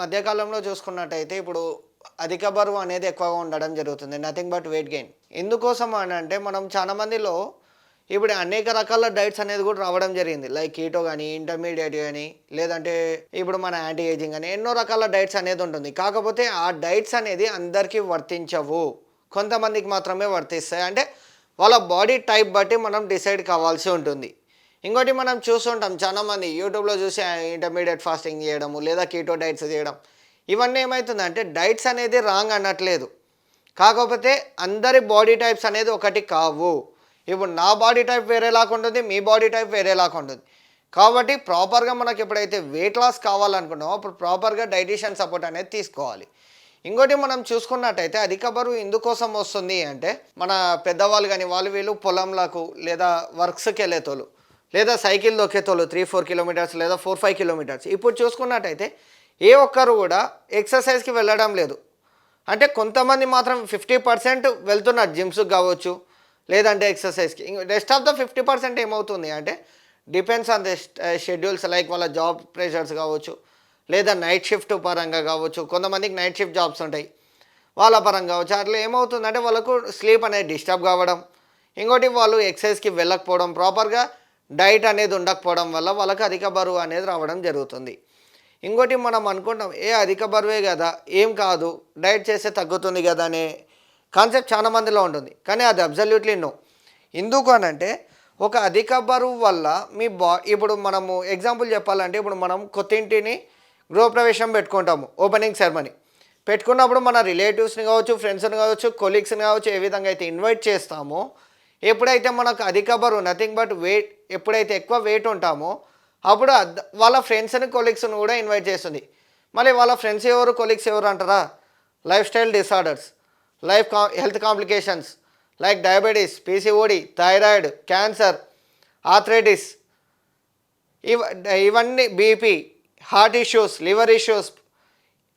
మధ్యకాలంలో చూసుకున్నట్టయితే ఇప్పుడు అధిక బరువు అనేది ఎక్కువగా ఉండడం జరుగుతుంది. నథింగ్ బట్ వెయిట్ గెయిన్ ఎందుకోసం అని అంటే మనం చాలామందిలో ఇప్పుడు అనేక రకాల డైట్స్ అనేది కూడా రావడం జరిగింది. లైక్ కీటో కానీ ఇంటర్మీడియట్ కానీ లేదంటే ఇప్పుడు మన యాంటీ ఏజింగ్ కానీ ఎన్నో రకాల డైట్స్ అనేది ఉంటుంది. కాకపోతే ఆ డైట్స్ అనేది అందరికీ వర్తించవు. కొంతమందికి మాత్రమే వర్తిస్తాయి. అంటే వాళ్ళ బాడీ టైప్ బట్టి మనం డిసైడ్ కావాల్సి ఉంటుంది. ఇంకోటి మనం చూస్తుంటాం చాలామంది యూట్యూబ్లో చూసి ఇంటర్మీడియట్ ఫాస్టింగ్ చేయడము లేదా కీటో డైట్స్ చేయడం. ఇవన్నీ ఏమవుతుందంటే డైట్స్ అనేది రాంగ్ అనట్లేదు. కాకపోతే అందరి బాడీ టైప్స్ అనేది ఒకటి కావు. ఇప్పుడు నా బాడీ టైప్ వేరేలాగా ఉంటుంది మీ బాడీ టైప్ వేరేలాగా ఉంటుంది. కాబట్టి ప్రాపర్గా మనకి ఎప్పుడైతే వెయిట్ లాస్ కావాలనుకున్నామో అప్పుడు ప్రాపర్గా డైటీషియన్ సపోర్ట్ అనేది తీసుకోవాలి. ఇంకోటి మనం చూసుకున్నట్టయితే అధిక బరువు ఎందుకోసం వస్తుంది అంటే మన పెద్దవాళ్ళు కానీ వాళ్ళు వీళ్ళు పొలంలకు లేదా వర్క్స్కి వెళ్ళేతోళ్ళు లేదా సైకిల్ దొక్కేతోళ్ళు త్రీ ఫోర్ కిలోమీటర్స్ లేదా ఫోర్ ఫైవ్ కిలోమీటర్స్ ఇప్పుడు చూసుకున్నట్టయితే ఏ ఒక్కరు కూడా ఎక్సర్సైజ్కి వెళ్ళడం లేదు. అంటే కొంతమంది మాత్రం ఫిఫ్టీ పర్సెంట్ వెళ్తున్నారు జిమ్స్కి కావచ్చు లేదంటే ఎక్సర్సైజ్కి rest of the fifty percent ఏమవుతుంది అంటే depends on the schedules like వాళ్ళ జాబ్ ప్రెషర్స్ కావచ్చు లేదా నైట్ షిఫ్ట్ పరంగా కావచ్చు. కొంతమందికి నైట్ షిఫ్ట్ జాబ్స్ ఉంటాయి. వాళ్ళ పరంగా కావచ్చు. అట్లా ఏమవుతుందంటే వాళ్ళకు స్లీప్ అనేది డిస్టర్బ్ కావడం. ఇంకోటి వాళ్ళు ఎక్సర్సైజ్కి వెళ్ళకపోవడం. ప్రాపర్గా డైట్ అనేది ఉండకపోవడం వల్ల వాళ్ళకి అధిక బరువు అనేది రావడం జరుగుతుంది. ఇంకోటి మనం అనుకుంటాం ఏ అధిక బరువే కదా ఏం కాదు డైట్ చేస్తే తగ్గుతుంది కదా అనే కాన్సెప్ట్ చాలా మందిలో ఉంటుంది. కానీ అది అబ్జల్యూట్లీ నో. ఎందుకు అనంటే ఒక అధిక బరువు వల్ల మీ బా ఇప్పుడు మనము ఎగ్జాంపుల్ చెప్పాలంటే ఇప్పుడు మనం కొత్తింటిని గృహప్రవేశం పెట్టుకుంటాము ఓపెనింగ్ సెరమనీ. పెట్టుకున్నప్పుడు మన రిలేటివ్స్ని కావచ్చు ఫ్రెండ్స్ని కావచ్చు కొలీగ్స్ని కావచ్చు ఏ విధంగా అయితే ఇన్వైట్ చేస్తామో ఎప్పుడైతే మనకు అధిక బరువు నథింగ్ బట్ వెయిట్ ఎప్పుడైతే ఎక్కువ వెయిట్ ఉంటామో అప్పుడు వాళ్ళ ఫ్రెండ్స్ని కొలీగ్స్ని కూడా ఇన్వైట్ చేస్తుంది. మళ్ళీ వాళ్ళ ఫ్రెండ్స్ ఎవరు కొలీగ్స్ ఎవరు అంటారా? లైఫ్ స్టైల్ డిసార్డర్స్ లైఫ్ కా health complications like diabetes PCOD thyroid cancer arthritis ఇవ ఇవన్నీ BP heart issues liver issues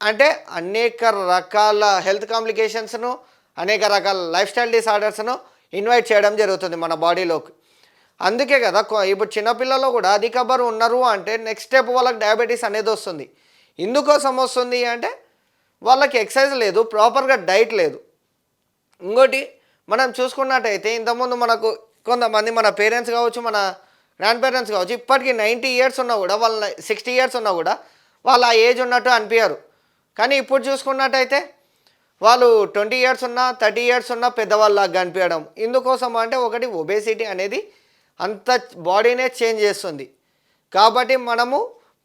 అంటే అనేక రకాల హెల్త్ కాంప్లికేషన్స్ను అనేక రకాల లైఫ్ స్టైల్ డిసార్డర్స్ను ఇన్వైట్ చేయడం జరుగుతుంది మన బాడీలోకి. అందుకే కదా ఇప్పుడు చిన్నపిల్లలు కూడా అధిక బరువు ఉన్నారు అంటే నెక్స్ట్ స్టెప్ వాళ్ళకి డయాబెటీస్ అనేది వస్తుంది. ఎందుకోసం వస్తుంది అంటే వాళ్ళకి ఎక్సర్సైజ్ లేదు ప్రాపర్గా డైట్ లేదు. ఇంకోటి మనం చూసుకున్నట్టయితే ఇంతకుముందు మనకు కొంతమంది మన పేరెంట్స్ కావచ్చు మన గ్రాండ్ పేరెంట్స్ కావచ్చు ఇప్పటికీ నైంటీ ఇయర్స్ ఉన్నా కూడా వాళ్ళ సిక్స్టీ ఇయర్స్ ఉన్నా కూడా వాళ్ళ ఆ ఏజ్ ఉన్నట్టు అనిపించారు కానీ ఇప్పుడు చూసుకున్నట్టయితే వాళ్ళు ట్వంటీ ఇయర్స్ ఉన్నా థర్టీ ఇయర్స్ ఉన్నా పెద్దవాళ్ళలాగా కనిపించడం. ఇందుకోసం అంటే ఒకటి ఒబేసిటీ అనేది అంత బాడీనే చేంజ్ చేస్తుంది. కాబట్టి మనము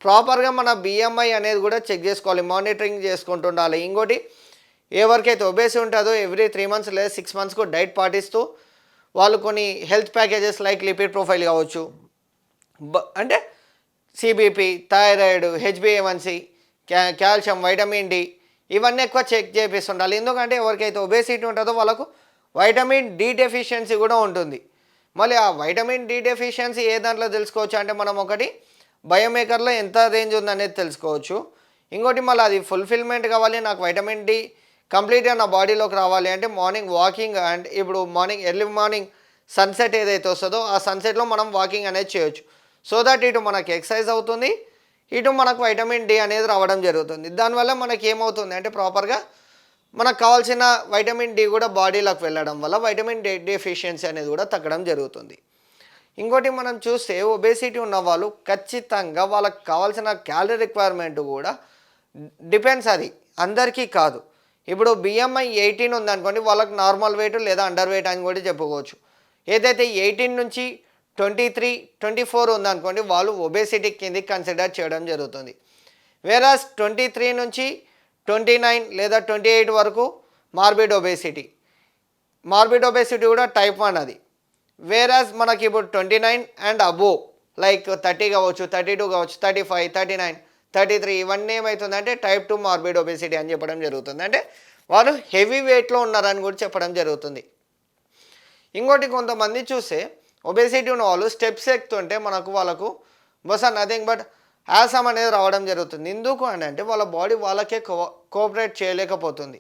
ప్రాపర్గా మన బిఎంఐ అనేది కూడా చెక్ చేసుకోవాలి మానిటరింగ్ చేసుకుంటుండాలి ఇంకోటి ఎవరికైతే ఒబేసి ఉంటుందో ఎవ్రీ త్రీ మంత్స్ లేదా సిక్స్ మంత్స్కు డైట్ పాటిస్తూ వాళ్ళు కొన్ని health packages like lipid profile కావచ్చు బ- అంటే సిబిపి థైరాయిడ్ హెచ్బిఏవన్సి క్యా కాల్షియం వైటమిన్ డి ఇవన్నీ ఎక్కువ చెక్ చేపిస్తుండాలి. ఎందుకంటే ఎవరికైతే ఒబేసిటీ ఉంటుందో వాళ్ళకు వైటమిన్ డి డెఫిషియన్సీ కూడా ఉంటుంది. మళ్ళీ ఆ వైటమిన్ డి డెఫిషియన్సీ ఏ దాంట్లో తెలుసుకోవచ్చు అంటే మనం ఒకటి బయోమేకర్లో ఎంత రేంజ్ ఉందనేది తెలుసుకోవచ్చు. ఇంకోటి మళ్ళీ అది ఫుల్ఫిల్మెంట్ కావాలి నాకు వైటమిన్ డి కంప్లీట్గా నా బాడీలోకి రావాలి అంటే మార్నింగ్ వాకింగ్ అండ్ ఇప్పుడు మార్నింగ్ ఎర్లీ మార్నింగ్ సన్సెట్ ఏదైతే వస్తుందో ఆ సన్సెట్లో మనం వాకింగ్ అనేది చేయొచ్చు. సో దట్ ఇటు మనకి ఎక్సర్సైజ్ అవుతుంది. ఇటు మనకు వైటమిన్ డి అనేది రావడం జరుగుతుంది. దానివల్ల మనకి ఏమవుతుంది అంటే ప్రాపర్గా మనకు కావాల్సిన వైటమిన్ డి కూడా బాడీలోకి వెళ్ళడం వల్ల వైటమిన్ డి డెఫిషియన్సీ అనేది కూడా తగ్గడం జరుగుతుంది. ఇంకోటి మనం చూస్తే ఒబేసిటీ ఉన్న వాళ్ళు ఖచ్చితంగా వాళ్ళకి కావాల్సిన క్యాలరీ రిక్వైర్మెంట్ కూడా డిపెండ్స్ అది. అందరికీ కాదు. ఇప్పుడు బిఎంఐ ఎయిటీన్ ఉందనుకోండి వాళ్ళకి నార్మల్ వెయిట్ లేదా అండర్ వెయిట్ అని కూడా చెప్పుకోవచ్చు. ఏదైతే ఎయిటీన్ నుంచి ట్వంటీ త్రీ ట్వంటీ ఫోర్ ఉందనుకోండి వాళ్ళు ఒబేసిటీ కిందకి కన్సిడర్ చేయడం జరుగుతుంది. వేరాస్ ట్వంటీ త్రీ నుంచి ట్వంటీ నైన్ లేదా ట్వంటీ ఎయిట్ వరకు మార్బిడ్ ఒబేసిటీ మార్బిడ్ ఒబేసిటీ కూడా టైప్ వన్ అది. వేరాస్ మనకి ఇప్పుడు twenty nine and above like thirty కావచ్చు థర్టీ టూ కావచ్చు thirty five thirty nine thirty three ఇవన్నీ ఏమవుతుందంటే టైప్ టూ మార్బిడ్ ఒబేసిటీ అని చెప్పడం జరుగుతుంది. అంటే వారు హెవీ వెయిట్లో ఉన్నారని కూడా చెప్పడం జరుగుతుంది. ఇంకోటి కొంతమంది చూస్తే ఒబేసిటీ ఉన్న వాళ్ళు స్టెప్స్ ఎక్కుతుంటే మనకు వాళ్ళకు బస్ నథింగ్ బట్ యాసమ్ అనేది రావడం జరుగుతుంది. ఎందుకు అని అంటే వాళ్ళ బాడీ వాళ్ళకే కో కోఆపరేట్ చేయలేకపోతుంది.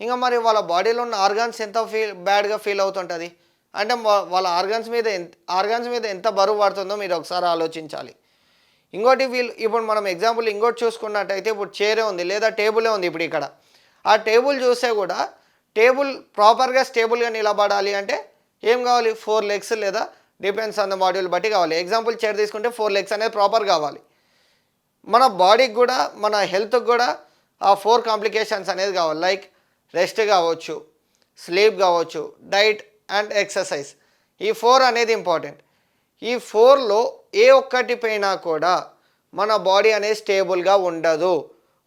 ఇంకా మరి వాళ్ళ బాడీలో ఉన్న ఆర్గాన్స్ ఎంత ఫీల్ బ్యాడ్గా ఫీల్ అవుతుంటుంది? అంటే వాళ్ళ ఆర్గాన్స్ మీద ఎంత ఆర్గాన్స్ మీద ఎంత బరువు పడుతుందో మీరు ఒకసారి ఆలోచించాలి. ఇంకోటి వీళ్ళు ఇప్పుడు మనం ఎగ్జాంపుల్ ఇంకోటి చూసుకున్నట్టయితే ఇప్పుడు చైరే ఉంది లేదా టేబులే ఉంది ఇప్పుడు ఇక్కడ. ఆ టేబుల్ చూస్తే కూడా టేబుల్ ప్రాపర్గా స్టేబుల్గా నిలబడాలి అంటే ఏం కావాలి? ఫోర్ లెగ్స్ లేదా డిపెండ్స్ ఆన్ ద మాడ్యూల్ బట్టి కావాలి. ఎగ్జాంపుల్ చైర్ తీసుకుంటే ఫోర్ లెగ్స్ అనేది ప్రాపర్ కావాలి. మన బాడీకి కూడా మన హెల్త్కి కూడా ఆ ఫోర్ కాంప్లికేషన్స్ అనేది కావాలి. లైక్ రెస్ట్ కావచ్చు స్లీప్ కావచ్చు డైట్ అండ్ ఎక్సర్సైజ్ ఈ ఫోర్ అనేది ఇంపార్టెంట్ ఈ ఫోర్లో ఏ ఒక్కటి పైన కూడా మన బాడీ అనేది స్టేబుల్గా ఉండదు.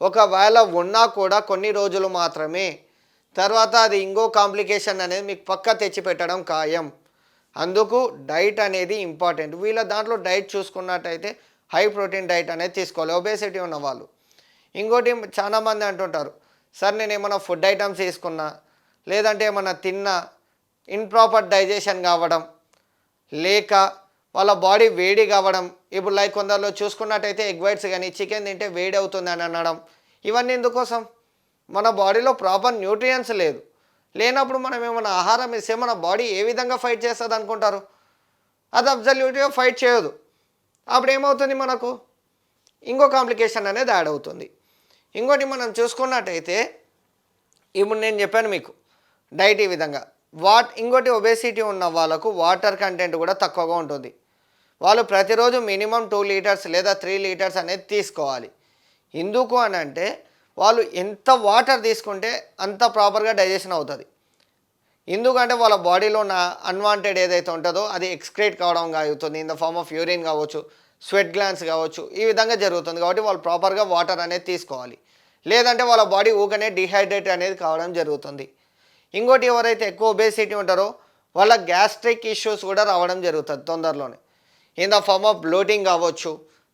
ఒకవేళ ఉన్నా కూడా కొన్ని రోజులు మాత్రమే. తర్వాత అది ఇంకో కాంప్లికేషన్ అనేది మీకు పక్క తెచ్చిపెట్టడం ఖాయం. అందుకు డైట్ అనేది ఇంపార్టెంట్. వీళ్ళ దాంట్లో డైట్ చూసుకున్నట్టయితే హై ప్రోటీన్ డైట్ అనేది తీసుకోవాలి. ఒబేసిటీ ఉన్న వాళ్ళు. ఇంకోటి చాలామంది అంటుంటారు సార్ నేను ఏమైనా ఫుడ్ ఐటమ్స్ తీసుకున్నా లేదంటే ఏమైనా తిన్నా ఇంప్రాపర్ డైజెషన్ కావడం లేక వాళ్ళ బాడీ వేడి కావడం ఇప్పుడు లైక్ కొందరిలో చూసుకున్నట్టయితే ఎగ్ వైట్స్ కానీ చికెన్ తింటే వేడి అవుతుంది అని అనడం ఇవన్నీ ఎందుకోసం? మన బాడీలో ప్రాపర్ న్యూట్రియన్స్ లేదు. లేనప్పుడు మనం ఏమైనా ఆహారం ఇస్తే మన బాడీ ఏ విధంగా ఫైట్ చేస్తుంది అనుకుంటారు? అది అబ్జల్యూట్గా ఫైట్ చేయదు. అప్పుడు ఏమవుతుంది మనకు? ఇంకో కాంప్లికేషన్ అనేది యాడ్ అవుతుంది. ఇంకోటి మనం చూసుకున్నట్టయితే ఇప్పుడు నేను చెప్పాను మీకు డైట్ ఈ విధంగా. వాట్ ఇంకోటి ఒబేసిటీ ఉన్న వాళ్ళకు వాటర్ కంటెంట్ కూడా తక్కువగా ఉంటుంది. వాళ్ళు ప్రతిరోజు మినిమం టూ లీటర్స్ లేదా త్రీ లీటర్స్ అనేది తీసుకోవాలి. ఎందుకు అని అంటే వాళ్ళు ఎంత వాటర్ తీసుకుంటే అంత ప్రాపర్గా డైజెషన్ అవుతుంది. ఎందుకంటే వాళ్ళ బాడీలో ఉన్న అన్వాంటెడ్ ఏదైతే ఉంటుందో అది ఎక్స్క్రేట్ కావడం అవుతుంది in the form of urine కావచ్చు స్వెట్ గ్లాన్స్ కావచ్చు ఈ విధంగా జరుగుతుంది. కాబట్టి వాళ్ళు ప్రాపర్గా వాటర్ అనేది తీసుకోవాలి. లేదంటే వాళ్ళ బాడీ ఊకనే డిహైడ్రేట్ అనేది కావడం జరుగుతుంది. ఇంకోటి ఎవరైతే ఎక్కువ ఒబేసిటీ ఉంటారో వాళ్ళ గ్యాస్ట్రిక్ ఇష్యూస్ కూడా రావడం జరుగుతుంది తొందరలోనే. In the form of bloating కావచ్చు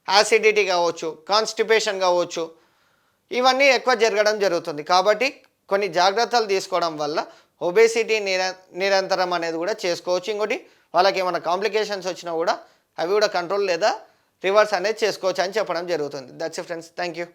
యాసిడిటీ కావచ్చు కాన్స్టిపేషన్ కావచ్చు ఇవన్నీ ఎక్కువ జరగడం జరుగుతుంది. కాబట్టి కొన్ని జాగ్రత్తలు తీసుకోవడం వల్ల ఒబేసిటీ నిర నిరంతరం అనేది కూడా చేసుకోవచ్చు. ఇంకోటి వాళ్ళకి ఏమైనా కాంప్లికేషన్స్ వచ్చినా కూడా అవి కూడా కంట్రోల్ లేదా రివర్స్ అనేది చేసుకోవచ్చు అని చెప్పడం జరుగుతుంది. That's friends thank you